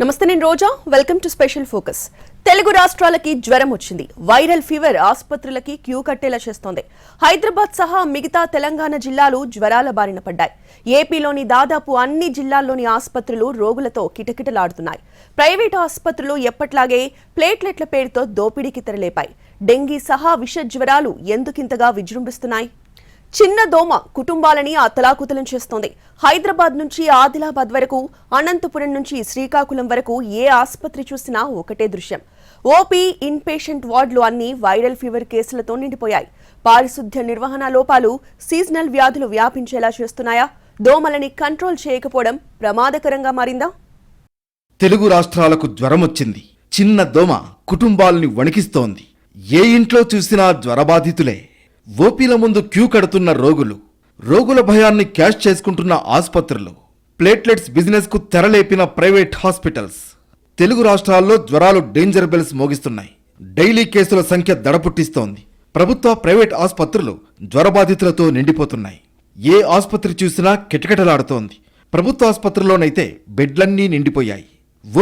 నమస్తే నేను Roja. Welcome to special focus Telugu రాష్ట్రాలకి జ్వరం వచ్చింది. వైరల్ ఫీవర్ ఆసుపత్రులకి క్యూ కట్టేలా చేస్తోంది. హైదరాబాద్ సహా మిగతా తెలంగాణ జిల్లాలు జ్వరాల బారిన పడ్డాయి. ఏపీలోని దాదాపు అన్ని జిల్లాల్లోని ఆసుపత్రులు రోగులతో కిటకిటలాడుతున్నాయి. ప్రైవేట్ ఆసుపత్రులు ఎప్పట్లాగే ప్లేట్లెట్ల పేరుతో దోపిడీకి తెరలేపాయి. డెంగీ సహా విష జ్వరాలు ఎందుకింతగా విజృంభిస్తున్నాయి? చిన్న దోమ కుటుంబాలని అతలాకుతలం చేస్తోంది. హైదరాబాద్ నుంచి ఆదిలాబాద్ వరకు అనంతపురం నుంచి శ్రీకాకుళం వరకు ఏ ఆసుపత్రి చూసినా ఒకటే దృశ్యం. ఓపీ ఇన్ పేషెంట్ వార్డులు అన్ని వైరల్ ఫీవర్ కేసులతో నిండిపోయాయి. పారిశుద్ధ్య నిర్వహణ లోపాలు సీజనల్ వ్యాధులు వ్యాపించేలా చేస్తున్నాయా? దోమలని కంట్రోల్ చేయకపోవడం ప్రమాదకరంగా మారిందా? తెలుగు రాష్ట్రాలకు జ్వరమొచ్చింది చిన్న దోమ కుటుంబాలని వణికిస్తోంది. ఏ ఇంట్లో చూసినా జ్వరబాధితులే. ఓపీల ముందు క్యూ కడుతున్న రోగులు రోగుల భయాన్ని క్యాష్ చేసుకుంటున్న ఆసుపత్రులు ప్లేట్లెట్స్ బిజినెస్కు తెరలేపిన ప్రైవేట్ హాస్పిటల్స్. తెలుగు రాష్ట్రాల్లో జ్వరాలు డేంజర్ బెల్స్ మోగిస్తున్నాయి. డైలీ కేసుల సంఖ్య దడపుట్టిస్తోంది. ప్రభుత్వ ప్రైవేట్ ఆసుపత్రులు జ్వరబాధితులతో నిండిపోతున్నాయి. ఏ ఆసుపత్రి చూసినా కిటకిటలాడుతోంది. ప్రభుత్వ ఆసుపత్రుల్లోనైతే బెడ్లన్నీ నిండిపోయాయి.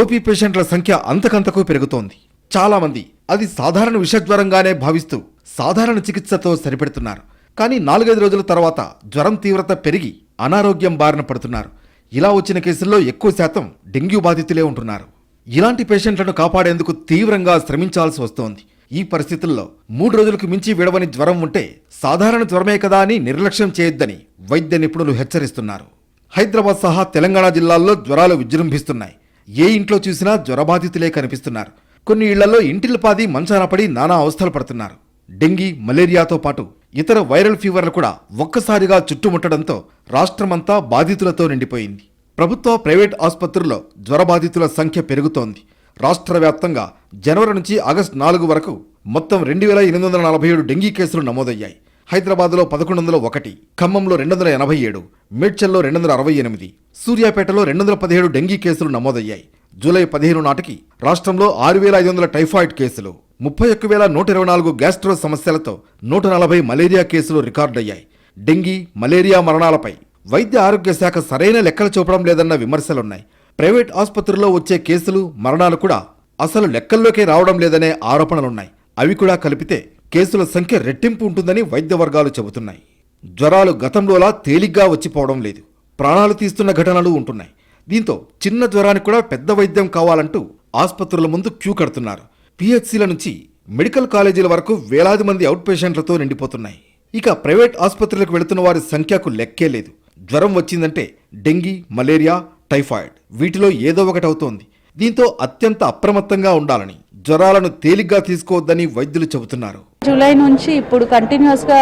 ఓపీ పేషెంట్ల సంఖ్య అంతకంతకు పెరుగుతోంది. చాలామంది అది సాధారణ విషజ్వరంగానే భావిస్తూ సాధారణ చికిత్సతో సరిపెడుతున్నారు. కానీ నాలుగైదు రోజుల తర్వాత జ్వరం తీవ్రత పెరిగి అనారోగ్యం బారిన పడుతున్నారు. ఇలా వచ్చిన కేసుల్లో ఎక్కువ శాతం డెంగ్యూ బాధితులే ఉంటున్నారు. ఇలాంటి పేషెంట్లను కాపాడేందుకు తీవ్రంగా శ్రమించాల్సి వస్తోంది. ఈ పరిస్థితుల్లో మూడు రోజులకు మించి విడవని జ్వరం ఉంటే సాధారణ జ్వరమే కదా అని నిర్లక్ష్యం చేయొద్దని వైద్య నిపుణులు హెచ్చరిస్తున్నారు. హైదరాబాద్ సహా తెలంగాణ జిల్లాల్లో జ్వరాలు విజృంభిస్తున్నాయి. ఏ ఇంట్లో చూసినా జ్వరబాధితులే కనిపిస్తున్నారు. కొన్ని ఇళ్ళలో ఇంటిల్పాది మంచాన పడి నానా అవస్థలు పడుతున్నారు. డెంగీ మలేరియాతో పాటు ఇతర వైరల్ ఫీవర్లు కూడా ఒక్కసారిగా చుట్టుముట్టడంతో రాష్ట్రమంతా బాధితులతో నిండిపోయింది. ప్రభుత్వ ప్రైవేట్ ఆసుపత్రుల్లో జ్వరబాధితుల సంఖ్య పెరుగుతోంది. రాష్ట్ర వ్యాప్తంగా జనవరి నుంచి ఆగస్టు నాలుగు వరకు మొత్తం రెండు వేల ఎనిమిది వందల నలభై ఏడు డెంగీ కేసులు నమోదయ్యాయి. హైదరాబాద్లో పదకొండు వందల ఒకటి ఖమ్మంలో రెండు వందల ఎనభై ఏడు మేడ్చల్లో రెండు వందల అరవై ఎనిమిది సూర్యాపేటలో రెండు వందల పదిహేడు డెంగీ కేసులు నమోదయ్యాయి. జూలై పదిహేను నాటికి రాష్ట్రంలో ఆరు వేల ఐదు వందల టైఫాయిడ్ కేసులు ముప్పై ఒక్క వేల నూట ఇరవై నాలుగు గ్యాస్ట్రో సమస్యలతో నూట నలభై మలేరియా కేసులు రికార్డయ్యాయి. డెంగీ మలేరియా మరణాలపై వైద్య ఆరోగ్య శాఖ సరైన లెక్కలు చూపడం లేదన్న విమర్శలున్నాయి. ప్రైవేట్ ఆసుపత్రుల్లో వచ్చే కేసులు మరణాలు కూడా అసలు లెక్కల్లోకే రావడం లేదనే ఆరోపణలున్నాయి. అవి కూడా కలిపితే కేసుల సంఖ్య రెట్టింపు ఉంటుందని వైద్య వర్గాలు చెబుతున్నాయి. జ్వరాలు గతంలోలా తేలిగ్గా వచ్చిపోవడం లేదు. ప్రాణాలు తీస్తున్న ఘటనలు ఉంటున్నాయి. దీంతో చిన్న జ్వరానికి కూడా పెద్ద వైద్యం కావాలంటూ ఆసుపత్రుల ముందు క్యూ కడుతున్నారు. పిహెచ్సిల నుంచి మెడికల్ కాలేజీల వరకు వేలాది మంది అవుట్ పేషెంట్లతో నిండిపోతున్నాయి. ఇక ప్రైవేట్ ఆసుపత్రులకు వెళుతున్న వారి సంఖ్యకు లెక్కే లేదు. జ్వరం వచ్చిందంటే డెంగీ మలేరియా టైఫాయిడ్ వీటిలో ఏదో ఒకటి అవుతోంది. దీంతో అత్యంత అప్రమత్తంగా ఉండాలని జ్వరాలను తేలిగ్గా తీసుకోవద్దని వైద్యులు చెబుతున్నారు. జూలై నుంచి ఇప్పుడు కంటిన్యూస్గా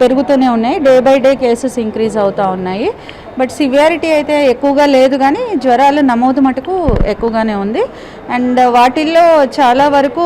పెరుగుతూనే ఉన్నాయి. Day by day cases increase అవుతూ ఉన్నాయి. బట్ సివియారిటీ అయితే ఎక్కువగా లేదు కానీ జ్వరాలు నమోదు మటుకు ఎక్కువగానే ఉంది. అండ్ వాటిల్లో చాలా వరకు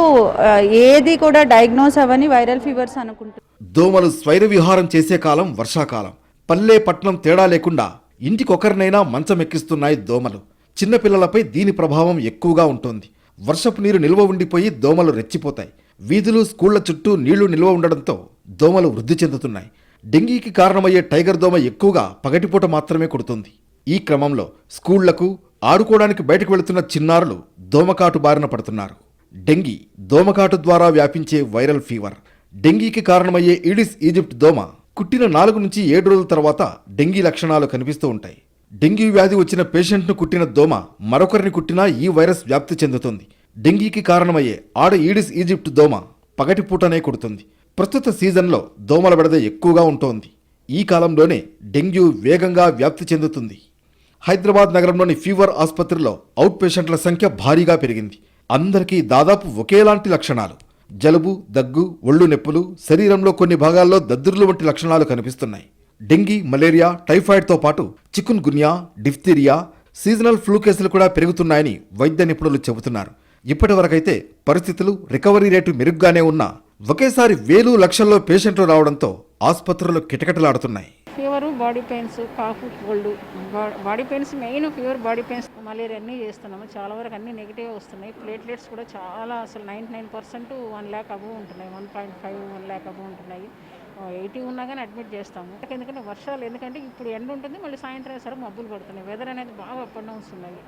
ఏది కూడా డయాగ్నోస్ అవ్వని వైరల్ ఫీవర్స్ అనుకుంటున్నాం దోమలు స్వైర విహారం చేసే కాలం వర్షాకాలం. పల్లె పట్నం తేడా లేకుండా ఇంటికొకరినైనా మంచం ఎక్కిస్తున్నాయి దోమలు. చిన్నపిల్లలపై దీని ప్రభావం ఎక్కువగా ఉంటుంది. వర్షపు నీరు నిల్వ ఉండిపోయి దోమలు రెచ్చిపోతాయి. వీధులు స్కూళ్ళ చుట్టూ నీళ్ళు నిల్వ ఉండడంతో దోమలు వృద్ధి చెందుతున్నాయి. డెంగీకి కారణమయ్యే టైగర్ దోమ ఎక్కువగా పగటిపూట మాత్రమే కుడుతుంది. ఈ క్రమంలో స్కూళ్ళకు ఆడుకోవడానికి బయటకు వెళుతున్న చిన్నారులు దోమకాటు బారిన పడుతున్నారు. డెంగీ దోమకాటు ద్వారా వ్యాపించే వైరల్ ఫీవర్. డెంగీకి కారణమయ్యే ఈడిస్ ఈజిప్ట్ దోమ కుట్టిన నాలుగు నుంచి ఏడు రోజుల తర్వాత డెంగీ లక్షణాలు కనిపిస్తూ ఉంటాయి. డెంగీ వ్యాధి వచ్చిన పేషెంట్ను కుట్టిన దోమ మరొకరిని కుట్టినా ఈ వైరస్ వ్యాప్తి చెందుతుంది. డెంగీకి కారణమయ్యే ఆడ ఈడిస్ ఈజిప్ట్ దోమ పగటిపూటనే కుడుతుంది. ప్రస్తుత సీజన్లో దోమల బెడద ఎక్కువగా ఉంటోంది. ఈ కాలంలోనే డెంగ్యూ వేగంగా వ్యాప్తి చెందుతుంది. హైదరాబాద్ నగరంలోని ఫీవర్ ఆసుపత్రిలో అవుట్ పేషెంట్ల సంఖ్య భారీగా పెరిగింది. అందరికీ దాదాపు ఒకేలాంటి లక్షణాలు. జలుబు దగ్గు ఒళ్ళు నొప్పులు శరీరంలో కొన్ని భాగాల్లో దద్దుర్లు వంటి లక్షణాలు కనిపిస్తున్నాయి. డెంగీ మలేరియా టైఫాయిడ్తో పాటు chikungunya diphtheria seasonal flu కేసులు కూడా పెరుగుతున్నాయని వైద్య నిపుణులు చెబుతున్నారు. ఇప్పటివరకైతే పరిస్థితులు రికవరీ రేటు మెరుగ్గానే ఉన్నా ఒకేసారి వేలు లక్షల్లో పేషెంట్లు రావడంతో ఆసుపత్రులు కిటకిటలాడుతున్నాయి. Fever body pains cough cold. Body pains main fever body pains. Malaria అన్నీ చేస్తున్నాము. చాలా వరకు అన్నీ నెగిటివ్ వస్తున్నాయి. ప్లేట్లెట్స్ కూడా చాలా అసలు ninety nine percent one lakh above ఉంటున్నాయి. One point five one lakh above ఉంటున్నాయి. ఎయిటీ ఉన్నా కానీ అడ్మిట్ చేస్తాము. ఎందుకంటే వర్షాలు ఎందుకంటే ఇప్పుడు ఎండ ఉంటుంది మళ్ళీ సాయంత్రం సరే మబ్బులు పడుతున్నాయి. వెదర్ అనేది బాగా అప్ అండ్ డౌన్స్ ఉన్నాయి.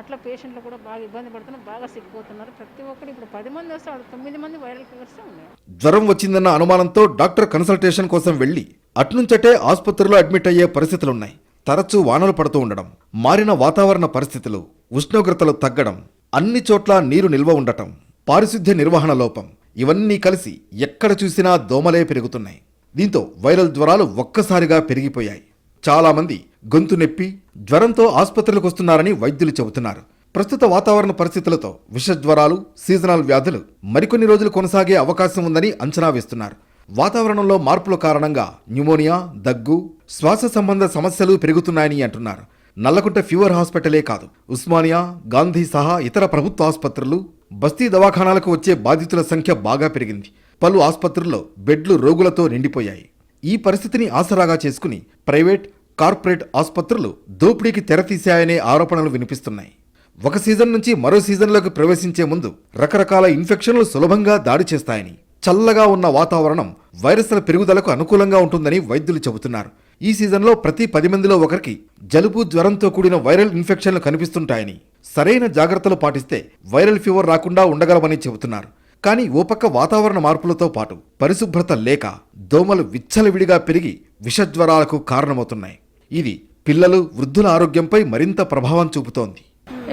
అట్లా పేషెంట్లు కూడా బాగా ఇబ్బంది పడుతున్నారు బాగా సిగ్గిపోతున్నారు ప్రతి ఒక్కరు ఇప్పుడు పది మంది వస్తే తొమ్మిది మంది వైరల్ ఫీవర్స్ ఉన్నాయి. జ్వరం వచ్చిందన్న అనుమానంతో డాక్టర్ కన్సల్టేషన్ కోసం వెళ్ళి అట్నుంచటే ఆసుపత్రిలో అడ్మిట్ అయ్యే పరిస్థితులున్నాయి. తరచూ వానలు పడుతూ ఉండడం మారిన వాతావరణ పరిస్థితులు ఉష్ణోగ్రతలు తగ్గడం అన్ని చోట్ల నీరు నిల్వ ఉండటం పారిశుద్ధ్య నిర్వహణ లోపం ఇవన్నీ కలిసి ఎక్కడ చూసినా దోమలే పెరుగుతున్నాయి. దీంతో వైరల్ జ్వరాలు ఒక్కసారిగా పెరిగిపోయాయి. చాలామంది గొంతు నొప్పి జ్వరంతో ఆసుపత్రులకు వస్తున్నారని వైద్యులు చెబుతున్నారు. ప్రస్తుత వాతావరణ పరిస్థితులతో విష జ్వరాలు సీజనల్ వ్యాధులు మరికొన్ని రోజులు కొనసాగే అవకాశం ఉందని అంచనా వేస్తున్నారు. వాతావరణంలో మార్పుల కారణంగా న్యూమోనియా దగ్గు శ్వాస సంబంధ సమస్యలు పెరుగుతున్నాయని అంటున్నారు. నల్లకుంట ఫీవర్ హాస్పిటలే కాదు. ఉస్మానియా గాంధీ సహా ఇతర ప్రభుత్వ ఆసుపత్రులు బస్తీ దవాఖానాలకు వచ్చే బాధితుల సంఖ్య బాగా పెరిగింది. పలు ఆసుపత్రుల్లో బెడ్లు రోగులతో నిండిపోయాయి. ఈ పరిస్థితిని ఆసరాగా చేసుకుని ప్రైవేట్ కార్పొరేట్ ఆసుపత్రులు దోపిడీకి తెరతీశాయనే ఆరోపణలు వినిపిస్తున్నాయి. ఒక సీజన్ నుంచి మరో సీజన్లోకి ప్రవేశించే ముందు రకరకాల ఇన్ఫెక్షన్లు సులభంగా దాడి చేస్తాయని చల్లగా ఉన్న వాతావరణం వైరస్ల పెరుగుదలకు అనుకూలంగా ఉంటుందని వైద్యులు చెబుతున్నారు. ఈ సీజన్లో ప్రతి పది మందిలో ఒకరికి జలుబు జ్వరంతో కూడిన వైరల్ ఇన్ఫెక్షన్లు కనిపిస్తుంటాయని సరైన జాగ్రత్తలు పాటిస్తే వైరల్ ఫీవర్ రాకుండా ఉండగలమని చెబుతున్నారు. కానీ ఓ పక్క వాతావరణ మార్పులతో పాటు పరిశుభ్రత లేక దోమలు విచ్చలవిడిగా పెరిగి విషజ్వరాలకు కారణమవుతున్నాయి. ఇది పిల్లలు వృద్ధుల ఆరోగ్యంపై మరింత ప్రభావం చూపుతోంది.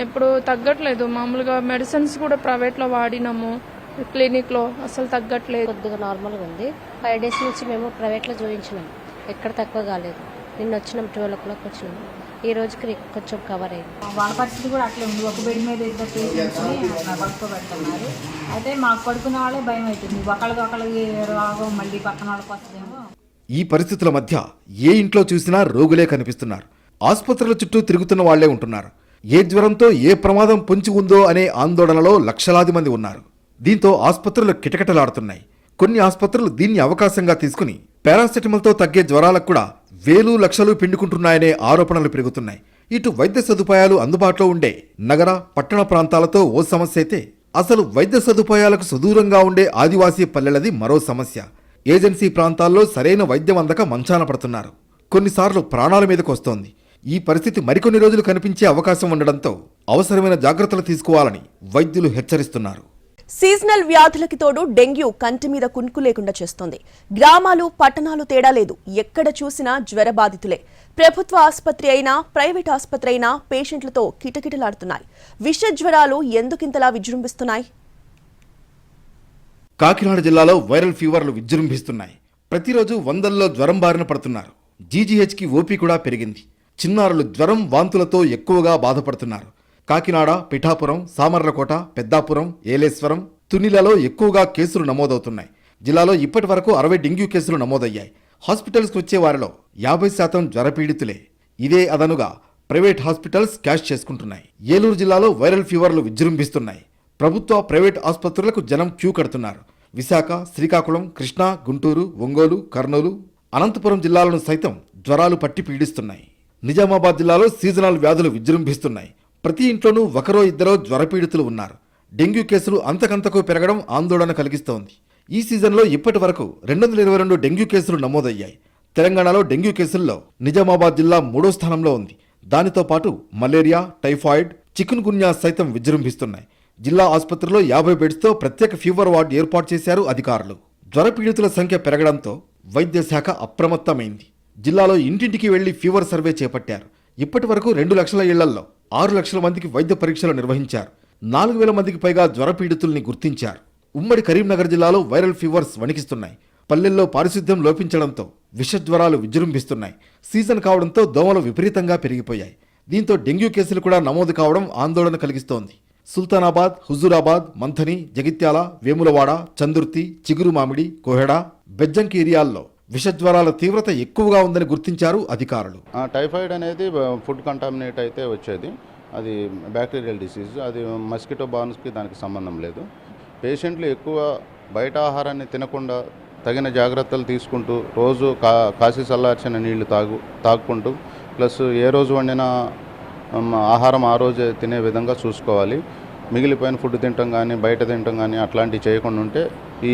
ఇప్పుడు తగ్గట్లేదు. మామూలుగా మెడిసిన్స్ కూడా ప్రైవేట్లో వాడినాము. క్లినిక్లో అసలు తగ్గట్లేదు. కొద్దిగా నార్మల్గా ఉంది. ఫైవ్ డేస్ నుంచి మేము ప్రైవేట్లో చూపించినాం. ఎక్కడ తక్కువ కాలేదు. నిన్న వచ్చినాం ట్వెల్వ్ ఓ క్లాక్ వచ్చినాం. ఈ రోజుకి కొంచెం కవర్ అయింది. వాళ్ళ పరిస్థితి కూడా అట్లే ఉంది. ఒక బెడ్ మీద ఇద్దరు పేషెంట్స్ని పడుకోబెడుతున్నారు. అయితే మాకు పడుకున్న వాళ్ళే భయం అవుతుంది. ఒకళ్ళకి ఒకళ్ళకి రోగం మళ్ళీ పక్కన వాళ్ళకి వస్తుందేమో. ఈ పరిస్థితుల మధ్య ఏ ఇంట్లో చూసినా రోగులే కనిపిస్తున్నారు. ఆసుపత్రుల చుట్టూ తిరుగుతున్న వాళ్ళే ఉంటున్నారు. ఏ జ్వరంతో ఏ ప్రమాదం పొంచి ఉందో అనే ఆందోళనలో లక్షలాది మంది ఉన్నారు. దీంతో ఆసుపత్రులు కిటకిటలాడుతున్నాయి. కొన్ని ఆసుపత్రులు దీన్ని అవకాశంగా తీసుకుని పారాసెటమాల్తో తగ్గే జ్వరాలకు కూడా వేలు లక్షలు పిండుకుంటున్నాయనే ఆరోపణలు పెరుగుతున్నాయి. ఇటు వైద్య సదుపాయాలు అందుబాటులో ఉండే నగర పట్టణ ప్రాంతాలతో ఓ సమస్య అయితే అసలు వైద్య సదుపాయాలకు సుదూరంగా ఉండే ఆదివాసీ పల్లెలది మరో సమస్య. ఏజెన్సీ ప్రాంతాల్లో సరైన వైద్యం అందక మంచాన పడుతున్నారు. కొన్నిసార్లు ప్రాణాల మీదకు వస్తోంది. ఈ పరిస్థితి మరికొన్ని రోజులు కనిపించే అవకాశం ఉండడంతో అవసరమైన జాగ్రత్తలు తీసుకోవాలని వైద్యులు హెచ్చరిస్తున్నారు. సీజనల్ వ్యాధులకి తోడు డెంగ్యూ కంటి మీద కునుకు లేకుండా చేస్తోంది. గ్రామాలు పట్టణాలు తేడా లేదు. ఎక్కడ చూసినా జ్వర బాధితులే. ప్రభుత్వ ఆసుపత్రి అయినా ప్రైవేట్ ఆసుపత్రి అయినా పేషెంట్లతో కిటకిటలాడుతున్నాయి. విష జ్వరాలు ఎందుకింతలా విజృంభిస్తున్నాయి? కాకినాడ జిల్లాలో వైరల్ ఫీవర్లు విజృంభిస్తున్నాయి. ప్రతిరోజు వందల్లో జ్వరం బారిన పడుతున్నారు. జీజీహెచ్కి ఓపీ కూడా పెరిగింది. చిన్నారులు జ్వరం వాంతులతో ఎక్కువగా బాధపడుతున్నారు. కాకినాడ పిఠాపురం సామర్లకోట పెద్దాపురం ఏలేశ్వరం తునిలలో ఎక్కువగా కేసులు నమోదవుతున్నాయి. జిల్లాలో ఇప్పటి వరకు అరవై డెంగ్యూ కేసులు నమోదయ్యాయి. హాస్పిటల్స్కి వచ్చే వారిలో యాభై శాతం జ్వరపీడితులే. ఇదే అదనుగా ప్రైవేట్ హాస్పిటల్స్ క్యాష్ చేసుకుంటున్నాయి. ఏలూరు జిల్లాలో వైరల్ ఫీవర్లు విజృంభిస్తున్నాయి. ప్రభుత్వ ప్రైవేట్ ఆసుపత్రులకు జనం క్యూ కడుతున్నారు. విశాఖ శ్రీకాకుళం కృష్ణా గుంటూరు ఒంగోలు కర్నూలు అనంతపురం జిల్లాలను సైతం జ్వరాలు పట్టి పీడిస్తున్నాయి. నిజామాబాద్ జిల్లాలో సీజనల్ వ్యాధులు విజృంభిస్తున్నాయి. ప్రతి ఇంట్లోనూ ఒకరో ఇద్దరో జ్వరపీడితులు ఉన్నారు. డెంగ్యూ కేసులు అంతకంతకు పెరగడం ఆందోళన కలిగిస్తోంది. ఈ సీజన్లో ఇప్పటి వరకు రెండు వందల ఇరవై రెండు డెంగ్యూ కేసులు నమోదయ్యాయి. తెలంగాణలో డెంగ్యూ కేసుల్లో నిజామాబాద్ జిల్లా మూడో స్థానంలో ఉంది. దానితో పాటు మలేరియా టైఫాయిడ్ చికెన్ గున్యా సైతం విజృంభిస్తున్నాయి. జిల్లా ఆసుపత్రిలో యాభై బెడ్స్తో ప్రత్యేక ఫీవర్ వార్డు ఏర్పాటు చేశారు అధికారులు. జ్వరపీడితుల సంఖ్య పెరగడంతో వైద్య శాఖ అప్రమత్తమైంది. జిల్లాలో ఇంటింటికి వెళ్ళి ఫీవర్ సర్వే చేపట్టారు. ఇప్పటి వరకు రెండు లక్షల ఇళ్ళలో ఆరు లక్షల మందికి వైద్య పరీక్షలు నిర్వహించారు. నాలుగు వేల మందికి పైగా జ్వరపీడితుల్ని గుర్తించారు. ఉమ్మడి కరీంనగర్ జిల్లాలో వైరల్ ఫీవర్స్ వణికిస్తున్నాయి. పల్లెల్లో పారిశుద్ధ్యం లోపించడంతో విషజ్వరాలు విజృంభిస్తున్నాయి. సీజన్ కావడంతో దోమలు విపరీతంగా పెరిగిపోయాయి. దీంతో డెంగ్యూ కేసులు కూడా నమోదు కావడం ఆందోళన కలిగిస్తోంది. సుల్తానాబాద్ హుజూరాబాద్ మంథని జగిత్యాల వేములవాడ చందుర్తి చిగురు మామిడి కోహెడ బెజ్జంకి ఏరియాల్లో విషజ్వరాల తీవ్రత ఎక్కువగా ఉందని గుర్తించారు అధికారులు. ఆ, టైఫాయిడ్ అనేది ఫుడ్ కంటామినేట్ అయితే వచ్చేది. అది బ్యాక్టీరియల్ డిసీజ్ అది మస్కిటో బార్న్స్కి దానికి సంబంధం లేదు. పేషెంట్లు ఎక్కువ బయట ఆహారాన్ని తినకుండా తగిన జాగ్రత్తలు తీసుకుంటూ రోజు కా కాసి చల్లార్చిన నీళ్ళు తాగు తాగుకుంటూ ప్లస్ ఏ రోజు వండిన ఆహారం ఆ రోజే తినే విధంగా చూసుకోవాలి. మిగిలిపోయిన ఫుడ్ తినటం కానీ బయట తినటం కానీ అట్లాంటివి చేయకుండా ఉంటే ఈ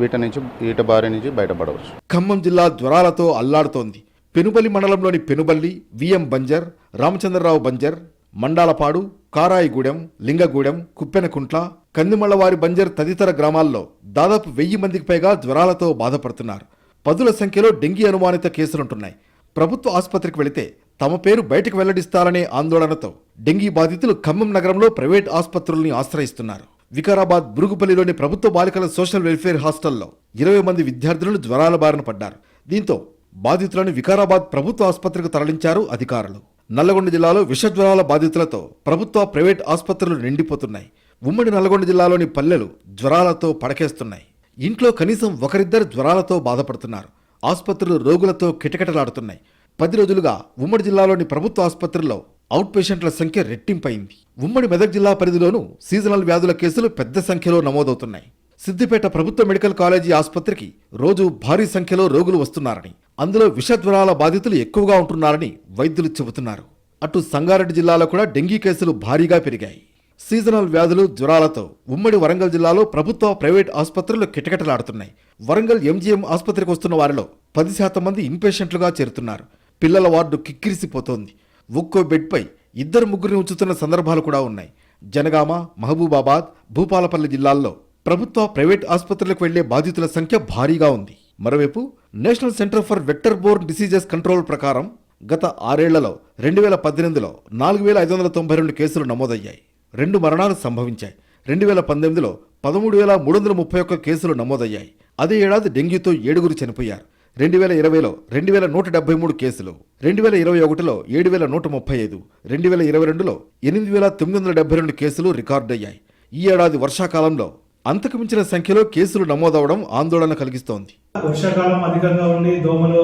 వీటి నుంచి వీటి బారి నుంచి బయటపడవచ్చు. ఖమ్మం జిల్లా జ్వరాలతో అల్లాడుతోంది. పెనుబల్లి మండలంలోని పెనుబల్లి విఎం బంజర్ రామచంద్రరావు బంజర్ మండాలపాడు కారాయిగూడెం లింగగూడెం కుప్పెనకుంట్ల కందిమళ్ళవారి బంజర్ తదితర గ్రామాల్లో దాదాపు వెయ్యి మందికి పైగా జ్వరాలతో బాధపడుతున్నారు. పదుల సంఖ్యలో డెంగీ అనుమానిత కేసులుంటున్నాయి. ప్రభుత్వ ఆసుపత్రికి వెళితే తమ పేరు బయటకు వెల్లడిస్తారనే ఆందోళనతో డెంగీ బాధితులు ఖమ్మం నగరంలో ప్రైవేట్ ఆసుపత్రుల్ని ఆశ్రయిస్తున్నారు. వికారాబాద్ బురుగుపల్లిలోని ప్రభుత్వ బాలికల సోషల్ వెల్ఫేర్ హాస్టల్లో ఇరవై మంది విద్యార్థులను జ్వరాల బారిన పడ్డారు. దీంతో బాధితులను వికారాబాద్ ప్రభుత్వ ఆసుపత్రికి తరలించారు అధికారులు. నల్లగొండ జిల్లాలో విషజ్వరాల బాధితులతో ప్రభుత్వ ప్రైవేట్ ఆసుపత్రులు నిండిపోతున్నాయి. ఉమ్మడి నల్గొండ జిల్లాలోని పల్లెలు జ్వరాలతో పడకేస్తున్నాయి. ఇంట్లో కనీసం ఒకరిద్దరు జ్వరాలతో బాధపడుతున్నారు. ఆసుపత్రులు రోగులతో కిటకిటలాడుతున్నాయి. పది రోజులుగా ఉమ్మడి జిల్లాలోని ప్రభుత్వ ఆసుపత్రుల్లో అవుట్ పేషెంట్ల సంఖ్య రెట్టింపైంది. ఉమ్మడి మెదక్ జిల్లా పరిధిలోనూ సీజనల్ వ్యాధుల కేసులు పెద్ద సంఖ్యలో నమోదవుతున్నాయి. సిద్దిపేట ప్రభుత్వ మెడికల్ కాలేజీ ఆసుపత్రికి రోజు భారీ సంఖ్యలో రోగులు వస్తున్నారని అందులో విషజ్వరాల బాధితులు ఎక్కువగా ఉంటున్నారని వైద్యులు చెబుతున్నారు. అటు సంగారెడ్డి జిల్లాలో కూడా డెంగీ కేసులు భారీగా పెరిగాయి. సీజనల్ వ్యాధులు జ్వరాలతో ఉమ్మడి వరంగల్ జిల్లాలో ప్రభుత్వ ప్రైవేట్ ఆసుపత్రులు కిటకిటలాడుతున్నాయి. వరంగల్ ఎంజీఎం ఆసుపత్రికి వస్తున్న వారిలో పది శాతం మంది ఇన్పేషెంట్లుగా చేరుతున్నారు. పిల్లల వార్డు కిక్కిరిసిపోతోంది. ఒక్కో బెడ్పై ఇద్దరు ముగ్గురిని ఉంచుతున్న సందర్భాలు కూడా ఉన్నాయి. జనగామ మహబూబాబాద్ భూపాలపల్లి జిల్లాల్లో ప్రభుత్వ ప్రైవేట్ ఆసుపత్రులకు వెళ్ళే బాధితుల సంఖ్య భారీగా ఉంది. మరోవైపు national centre for vector borne diseases control ప్రకారం గత ఆరేళ్ళలో రెండు వేల పద్దెనిమిదిలో నాలుగు వేల ఐదు వందల తొంభై రెండు కేసులు నమోదయ్యాయి. రెండు మరణాలు సంభవించాయి. రెండు వేల పంతొమ్మిదిలో పదమూడు వేల మూడు వందల ముప్పై ఒక్క కేసులు నమోదయ్యాయి. అదే ఏడాది డెంగ్యూతో ఏడుగురు చనిపోయారు. రెండు వేల ఇరవైలో రెండు వేల నూట డెబ్బై మూడు కేసులు రెండు వేల ఇరవై ఒకటిలో ఏడు వేల నూట ముప్పై ఐదు రెండు వేల ఇరవై రెండులో ఎనిమిది వేల తొమ్మిది వందల డెబ్బై రెండు కేసులు రికార్డయ్యాయి. ఈ ఏడాది వర్షాకాలంలో అంతకు మించిన సంఖ్యలో కేసులు నమోదవడం ఆందోళన కలిగిస్తోంది. వర్షాకాలం అధికంగా ఉండి దోమలు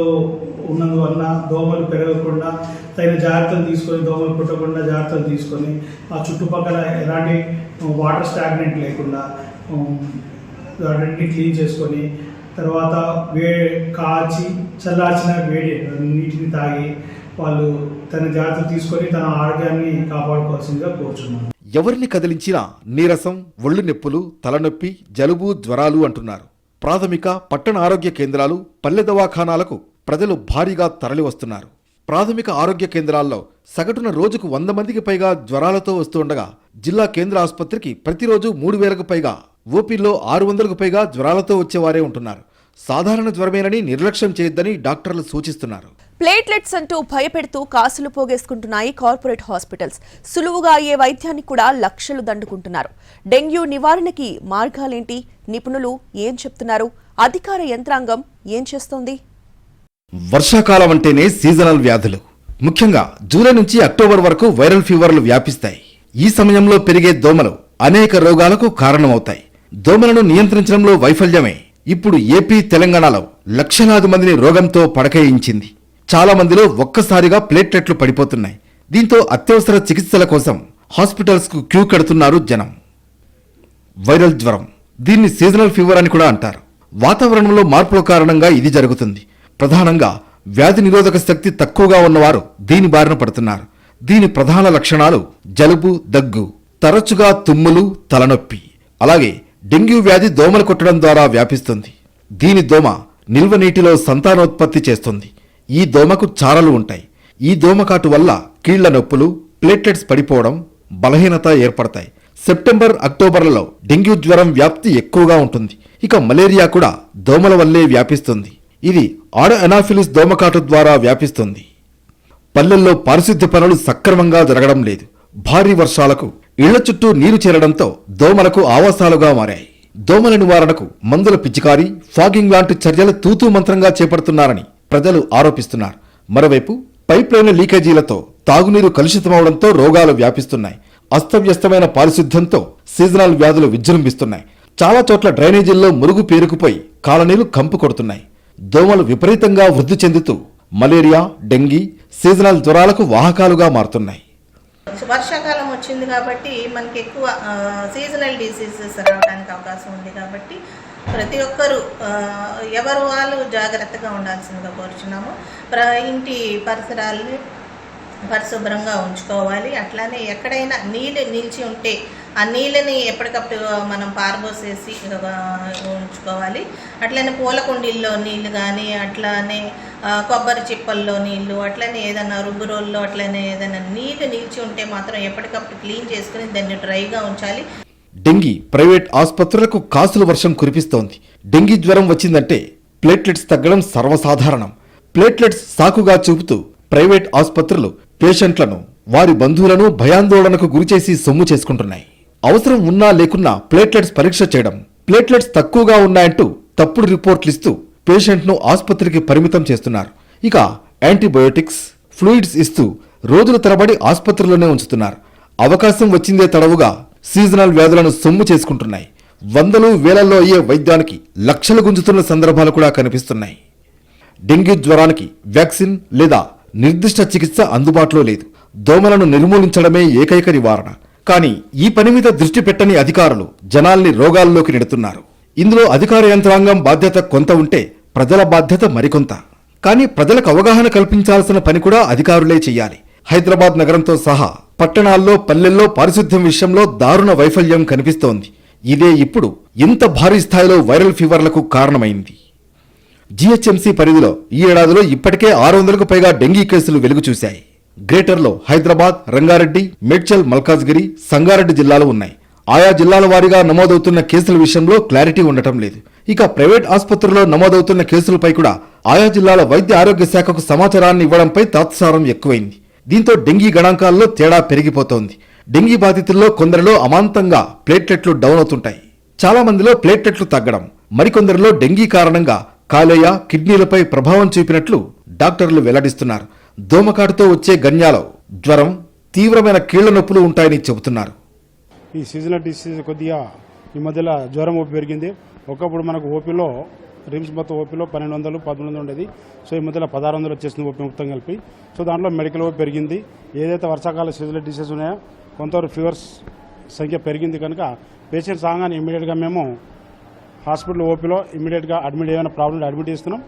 ఉన్నందువలన దోమలు పెరగకుండా తగిన జాగ్రత్తలు తీసుకొని దోమలు పుట్టకుండా జాగ్రత్తలు తీసుకొని ఆ చుట్టుపక్కల ఎలాంటి వాటర్ స్టాగ్నెంట్ లేకుండా ఉమ్, వాటిని క్లీన్ చేసుకొని తర్వాత వే కాచి చల్లార్చిన వేడి నీటిని తాగి వాళ్ళు తన జాగ్రత్తలు తీసుకొని తన ఆరోగ్యాన్ని కాపాడుకోవాల్సిందిగా కోరుచున్నాను. ఎవరిని కదిలించినా నీరసం ఒళ్ళు నొప్పులు తలనొప్పి జలుబు జ్వరాలు అంటున్నారు. ప్రాథమిక పట్టణ ఆరోగ్య కేంద్రాలు పల్లె దవాఖానాలకు ప్రజలు భారీగా తరలివస్తున్నారు. ప్రాథమిక ఆరోగ్య కేంద్రాల్లో సగటున రోజుకు వంద మందికి పైగా జ్వరాలతో వస్తుండగా జిల్లా కేంద్ర ఆసుపత్రికి ప్రతిరోజు మూడు వేలకు పైగా ఓపీలో ఆరు వందలకు పైగా జ్వరాలతో వచ్చేవారే ఉంటున్నారు. సాధారణ జ్వరమేనని నిర్లక్ష్యం చేయొద్దని డాక్టర్లు సూచిస్తున్నారు. ప్లేట్లెట్స్ అంటూ భయపెడుతూ కాసులు పోగేసుకుంటున్నాయి కార్పొరేట్ హాస్పిటల్స్. సులువుగా అయ్యే వైద్యానికి కూడా లక్షలు దండుకుంటున్నారు. డెంగ్యూ నివారణకి మార్గాలేంటి? నిపుణులు ఏం చెప్తున్నారు? అధికార యంత్రాంగం ఏం చేస్తోంది? వర్షాకాలం అంటేనే సీజనల్ వ్యాధులు. ముఖ్యంగా జూలై నుంచి అక్టోబర్ వరకు వైరల్ ఫీవర్లు వ్యాపిస్తాయి. ఈ సమయంలో పెరిగే దోమలు అనేక రోగాలకు కారణమవుతాయి. దోమలను నియంత్రించడంలో వైఫల్యమే. ఇప్పుడు ఏపీ తెలంగాణలో లక్షలాది మందిని రోగంతో పడకేయించింది. చాలా మందిలో ఒక్కసారిగా ప్లేట్లెట్లు పడిపోతున్నాయి. దీంతో అత్యవసర చికిత్సల కోసం హాస్పిటల్స్కు క్యూ కడుతున్నారు జనం. వైరల్ జ్వరం. దీన్ని సీజనల్ ఫీవర్ అని కూడా అంటారు. వాతావరణంలో మార్పుల కారణంగా ఇది జరుగుతుంది. ప్రధానంగా వ్యాధి నిరోధక శక్తి తక్కువగా ఉన్నవారు దీని బారిన పడుతున్నారు. దీని ప్రధాన లక్షణాలు జలుబు దగ్గు తరచుగా తుమ్ములు తలనొప్పి. అలాగే డెంగ్యూ వ్యాధి దోమలు కొట్టడం ద్వారా వ్యాపిస్తుంది. దీని దోమ నిల్వ నీటిలో సంతానోత్పత్తి చేస్తుంది. ఈ దోమకు చారలు ఉంటాయి. ఈ దోమకాటు వల్ల కీళ్ళ నొప్పులు ప్లేట్లెట్స్ పడిపోవడం బలహీనత ఏర్పడతాయి. సెప్టెంబర్ అక్టోబర్లలో డెంగ్యూ జ్వరం వ్యాప్తి ఎక్కువగా ఉంటుంది. ఇక మలేరియా కూడా దోమల వల్లే వ్యాపిస్తుంది. ఇది ఆడ ఎనాఫిలిస్ దోమకాటు ద్వారా వ్యాపిస్తుంది. పల్లెల్లో పారిశుద్ధ్య పనులు సక్రమంగా జరగడం లేదు. భారీ వర్షాలకు ఇళ్ళ చుట్టూ నీరు చేరడంతో దోమలకు ఆవాసాలుగా మారాయి. దోమల నివారణకు మందుల పిచికారీ ఫాగింగ్ లాంటి చర్యలు తూతూ మంత్రంగా చేపడుతున్నారని ప్రజలు ఆరోపిస్తున్నారు. మరోవైపు పైప్లైన్ల లీకేజీలతో తాగునీరు కలుషితమవడంతో రోగాలు వ్యాపిస్తున్నాయి. అస్తవ్యస్తమైన పారిశుద్ధ్యంతో సీజనల్ వ్యాధులు విజృంభిస్తున్నాయి. చాలా చోట్ల డ్రైనేజీల్లో మురుగు పేరుకుపోయి కాలనీలు కంపు కొడుతున్నాయి. దోమలు విపరీతంగా వృద్ధి చెందుతూ మలేరియా డెంగీ సీజనల్ జ్వరాలకు వాహకాలుగా మారుతున్నాయి. వర్షాకాలం వచ్చింది కాబట్టి మనకి ఎక్కువ సీజనల్ డిసీజెస్ రావడానికి అవకాశం ఉంది కాబట్టి ప్రతి ఒక్కరూ ఎవరు వాళ్ళు జాగ్రత్తగా ఉండాల్సిందిగా కోరుచున్నాము. ప్ర ఇంటి పరిసరాలని పరిశుభ్రంగా ఉంచుకోవాలి. అట్లానే ఎక్కడైనా నీళ్ళు నిలిచి ఉంటే ఆ నీళ్ళని ఎప్పటికప్పుడు మనం పారబోసేసి ఉంచుకోవాలి. అట్లనే పూల కుండీల్లో నీళ్ళు కానీ అట్లానే కొబ్బరి చిప్పల్లో నీళ్ళు అట్లనే ఏదైనా రుబ్బు రోల్లో అట్లనే ఏదైనా నీళ్ళు నిలిచి ఉంటే మాత్రం ఎప్పటికప్పుడు క్లీన్ చేసుకుని దాన్ని డ్రైగా ఉంచాలి. డెంగీ ప్రైవేట్ ఆసుపత్రులకు కాసుల వర్షం కురిపిస్తోంది. డెంగీ జ్వరం వచ్చిందంటే ప్లేట్లెట్స్ తగ్గడం సర్వసాధారణం. ప్లేట్లెట్స్ సాకుగా చూపుతూ ప్రైవేట్ ఆసుపత్రులు పేషెంట్లను వారి బంధువులను భయాందోళనకు గురిచేసి సొమ్ము చేసుకుంటున్నాయి. అవసరం ఉన్నా లేకున్నా ప్లేట్లెట్స్ పరీక్ష చేయడం. ప్లేట్లెట్స్ తక్కువగా ఉన్నాయంటూ తప్పుడు రిపోర్ట్లు ఇస్తూ పేషెంట్ను ఆసుపత్రికి పరిమితం చేస్తున్నారు. ఇక యాంటీబయోటిక్స్ ఫ్లూయిడ్స్ ఇస్తూ రోజుల తరబడి ఆసుపత్రిలోనే ఉంచుతున్నారు. అవకాశం వచ్చిందే తడవుగా సీజనల్ వ్యాధులను సొమ్ము చేసుకుంటున్నాయి. వందలు వేలల్లో అయ్యే వైద్యానికి లక్షలు గుంజుతున్న సందర్భాలు కూడా కనిపిస్తున్నాయి. డెంగ్యూ జ్వరానికి వ్యాక్సిన్ లేదా నిర్దిష్ట చికిత్స అందుబాటులో లేదు. దోమలను నిర్మూలించడమే ఏకైక నివారణ. కానీ ఈ పని మీద దృష్టి పెట్టని అధికారులు జనాల్ని రోగాల్లోకి నెడుతున్నారు. ఇందులో అధికార యంత్రాంగం బాధ్యత కొంత ఉంటే ప్రజల బాధ్యత మరికొంత. కానీ ప్రజలకు అవగాహన కల్పించాల్సిన పని కూడా అధికారులే చేయాలి. హైదరాబాద్ నగరంతో సహా పట్టణాల్లో పల్లెల్లో పారిశుద్ధ్యం విషయంలో దారుణ వైఫల్యం కనిపిస్తోంది. ఇదే ఇప్పుడు ఇంత భారీ స్థాయిలో వైరల్ ఫీవర్లకు కారణమైంది. జీహెచ్ఎంసీ పరిధిలో ఈ ఏడాదిలో ఇప్పటికే ఆరు వందలకు పైగా డెంగీ కేసులు వెలుగు చూశాయి గ్రేటర్లో హైదరాబాద్ రంగారెడ్డి మేడ్చల్ మల్కాజ్గిరి సంగారెడ్డి జిల్లాలు ఉన్నాయి. ఆయా జిల్లాల వారీగా నమోదవుతున్న కేసుల విషయంలో క్లారిటీ ఉండటం లేదు. ఇక ప్రైవేట్ ఆసుపత్రుల్లో నమోదవుతున్న కేసులపై కూడా ఆయా జిల్లాల వైద్య ఆరోగ్య శాఖకు సమాచారాన్ని ఇవ్వడంపై తాత్సారం ఎక్కువైంది. దీంతో డెంగీ గణాంకాల్లో తేడా పెరిగిపోతోంది. డెంగీ బాధితుల్లో కొందరిలో అమాంతంగా ప్లేట్లెట్లు డౌన్ అవుతుంటాయి. చాలా మందిలో ప్లేట్లెట్లు తగ్గడం మరికొందరిలో డెంగీ కారణంగా కాలేయ కిడ్నీలపై ప్రభావం చూపినట్లు డాక్టర్లు వెల్లడిస్తున్నారు. దోమకాటుతో వచ్చే గన్యాలో జ్వరం తీవ్రమైన కీళ్ళ నొప్పులు ఉంటాయని చెబుతున్నారు. ఈ సీజనల్ డిసీజ్ కొద్దిగా ఈ మధ్యలో జ్వరం ఓపి పెరిగింది. ఒకప్పుడు మనకు ఓపీలో రిమ్స్ మొత్తం ఓపీలో పన్నెండు వందలు పదమూడు వందలు ఉండేది. సో ఈ మధ్యలో పదహారు వందలు వచ్చేసింది ఓపీ మొత్తం కలిపి. సో దాంట్లో మెడికల్ ఓపీ పెరిగింది. ఏదైతే వర్షాకాల సీజనల్ డిసీజ్ ఉన్నాయో కొంతవరకు ఫీవర్స్ సంఖ్య పెరిగింది కనుక పేషెంట్స్ రాగానే ఇమీడియట్గా మేము హాస్పిటల్ ఓపీలో ఇమీడియట్గా అడ్మిట్ ఏమైనా ప్రాబ్లం అడ్మిట్ చేస్తున్నాం.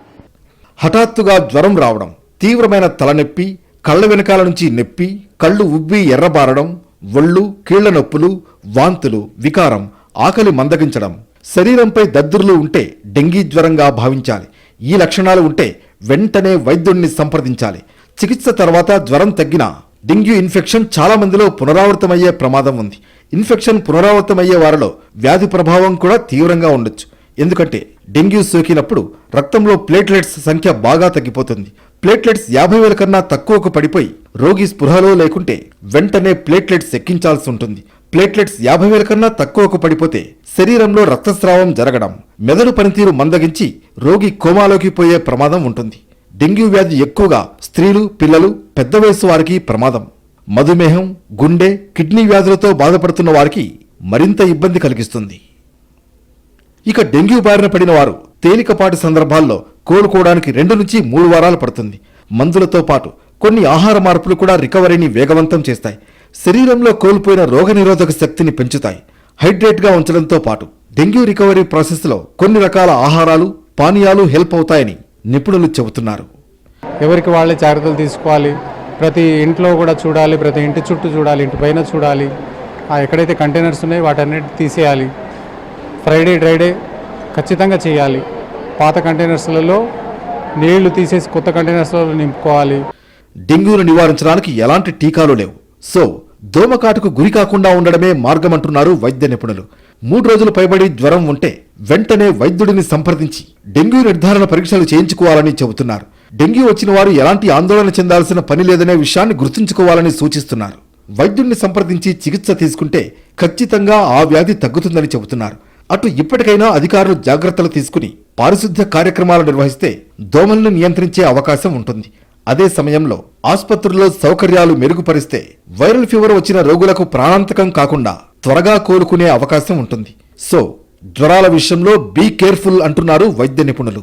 హఠాత్తుగా జ్వరం రావడం తీవ్రమైన తలనొప్పి కళ్ళ వెనకాల నుంచి నొప్పి కళ్ళు ఉబ్బి ఎర్రబారడం ఒళ్ళు కీళ్ళ నొప్పులు వాంతులు వికారం ఆకలి మందగించడం. శరీరంపై దద్దుర్లు ఉంటే డెంగీ జ్వరంగా భావించాలి. ఈ లక్షణాలు ఉంటే వెంటనే వైద్యుణ్ణి సంప్రదించాలి. చికిత్స తర్వాత జ్వరం తగ్గినా డెంగ్యూ ఇన్ఫెక్షన్ చాలా మందిలో పునరావృతమయ్యే ప్రమాదం ఉంది. ఇన్ఫెక్షన్ పునరావృతమయ్యే వారిలో వ్యాధి ప్రభావం కూడా తీవ్రంగా ఉండొచ్చు. ఎందుకంటే డెంగ్యూ సోకినప్పుడు రక్తంలో ప్లేట్లెట్స్ సంఖ్య బాగా తగ్గిపోతుంది. ప్లేట్లెట్స్ యాభై వేల కన్నా తక్కువకు పడిపోయి రోగి స్పృహలో లేకుంటే వెంటనే ప్లేట్లెట్స్ ఎక్కించాల్సి ఉంటుంది. ప్లేట్లెట్స్ యాభై వేల కన్నా తక్కువకు పడిపోతే శరీరంలో రక్తస్రావం జరగడం మెదడు పనితీరు మందగించి రోగి కోమాలోకి పోయే ప్రమాదం ఉంటుంది. డెంగ్యూ వ్యాధి ఎక్కువగా స్త్రీలు పిల్లలు పెద్ద వయసు వారికి ప్రమాదం. మధుమేహం గుండె కిడ్నీ వ్యాధులతో బాధపడుతున్న వారికి మరింత ఇబ్బంది కలిగిస్తుంది. ఇక డెంగ్యూ బారిన పడిన వారు తేలికపాటి సందర్భాల్లో కోలుకోవడానికి రెండు నుంచి మూడు వారాలు పడుతుంది. మందులతో పాటు కొన్ని ఆహార మార్పులు కూడా రికవరీని వేగవంతం చేస్తాయి. శరీరంలో కోల్పోయిన రోగనిరోధక శక్తిని పెంచుతాయి. హైడ్రేట్గా ఉంచడంతో పాటు డెంగ్యూ రికవరీ ప్రాసెస్లో కొన్ని రకాల ఆహారాలు పానీయాలు హెల్ప్ అవుతాయని నిపుణులు చెబుతున్నారు. ఎవరికి వాళ్ళే జాగ్రత్తలు తీసుకోవాలి. ప్రతి ఇంట్లో కూడా చూడాలి ప్రతి ఇంటి చుట్టూ చూడాలి ఇంటి పైన చూడాలి. ఆ ఎక్కడైతే కంటైనర్స్ ఉన్నాయో వాటన్నిటి తీసేయాలి. ఫ్రైడే డ్రైడే ఖచ్చితంగా చేయాలి. పాత కంటైనర్స్లలో నీళ్ళు తీసేసి కొత్త కంటైనర్స్లలో నింపుకోవాలి. డెంగ్యూను నివారించడానికి ఎలాంటి టీకాలు లేవు. సో దోమకాటుకు గురి కాకుండా ఉండడమే మార్గమంటున్నారు వైద్య నిపుణులు. మూడు రోజులు పైబడి జ్వరం ఉంటే వెంటనే వైద్యుడిని సంప్రదించి డెంగ్యూ నిర్ధారణ పరీక్షలు చేయించుకోవాలని చెబుతున్నారు. డెంగ్యూ వచ్చిన వారు ఎలాంటి ఆందోళన చెందాల్సిన పని లేదనే విషయాన్ని గుర్తుంచుకోవాలని సూచిస్తున్నారు. వైద్యుడిని సంప్రదించి చికిత్స తీసుకుంటే ఖచ్చితంగా ఆ వ్యాధి తగ్గుతుందని చెబుతున్నారు. అటు ఇప్పటికైనా అధికారులు జాగ్రత్తలు తీసుకుని పారిశుద్ధ్య కార్యక్రమాలు నిర్వహిస్తే దోమలను నియంత్రించే అవకాశం ఉంటుంది. అదే సమయంలో ఆసుపత్రుల్లో సౌకర్యాలు మెరుగుపరిస్తే వైరల్ ఫీవర్ వచ్చిన రోగులకు ప్రాణాంతకం కాకుండా త్వరగా కోలుకునే అవకాశం ఉంటుంది. సో జ్వరాల విషయంలో బీ కేర్ఫుల్ అంటున్నారు వైద్య నిపుణులు.